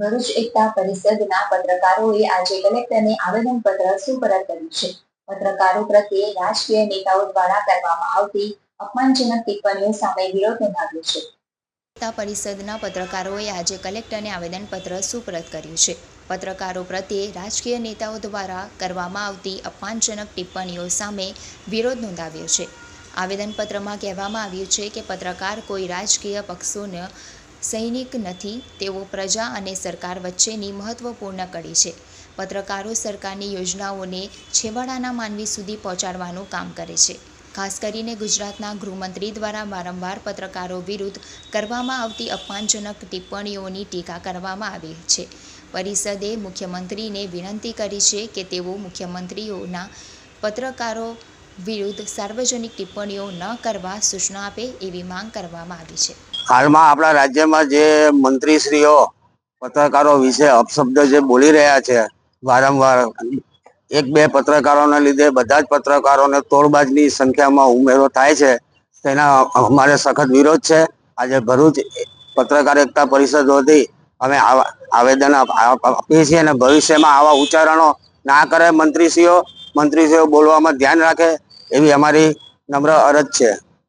ભરૂચ એકતા પરિષદના પત્રકારોએ આજે કલેક્ટરને આવેદનપત્ર સુપરત કર્યું છે. પત્રકારો પ્રત્યે રાજકીય નેતાઓ દ્વારા કરવામાં આવતી અપમાનજનક ટિપ્પણીઓ સામે વિરોધ નોંધાવ્યો છે. એકતા પરિષદના પત્રકારોએ આજે કલેક્ટરને આવેદનપત્ર સુપરત કર્યું છે. પત્રકારો પ્રત્યે રાજકીય નેતાઓ દ્વારા કરવામાં આવતી અપમાનજનક ટિપ્પણીઓ સામે વિરોધ નોંધાવ્યો છે. આવેદનપત્રમાં કહેવામાં આવ્યું છે કે પત્રકાર કોઈ રાજકીય પક્ષોનો સૈનિક નથી, તેઓ પ્રજા અને સરકાર વચ્ચેની મહત્વપૂર્ણ કડી છે. પત્રકારો સરકારની યોજનાઓને છેવાડાના માનવી સુધી પહોંચાડવાનું કામ કરે છે. ખાસ કરીને ગુજરાતના ગૃહમંત્રી દ્વારા વારંવાર પત્રકારો વિરુદ્ધ કરવામાં આવતી અપમાનજનક ટિપ્પણીઓની ટીકા કરવામાં આવી છે. પરિષદે મુખ્યમંત્રીને વિનંતી કરી છે કે તેઓ મુખ્યમંત્રીઓના પત્રકારો વિરુદ્ધ સાર્વજનિક ટિપ્પણીઓ ન કરવા સૂચના આપે એવી માંગ કરવામાં આવી છે. હાલમાં આપણા રાજ્યમાં જે મંત્રીશ્રીઓ, પત્રકારો વિશે અપશબ્દ જે બોલી રહ્યા છે, વારંવાર એક બે પત્રકારોને લીધે બધા જ પત્રકારોને તોડબાજની સંખ્યામાં ઉમેરો થાય છે, તેના અમારે સખત વિરોધ છે. આજે ભરૂચ પત્રકાર એકતા પરિષદ વતી અમે આવા આવેદન આપ- આપ- આપીએ છીએ અને ભવિષ્યમાં આવા ઉચ્ચારણો ના કરે મંત્રીશ્રીઓ મંત્રીશ્રીઓ બોલવામાં ધ્યાન રાખે એવી અમારી નમ્ર અરજ છે.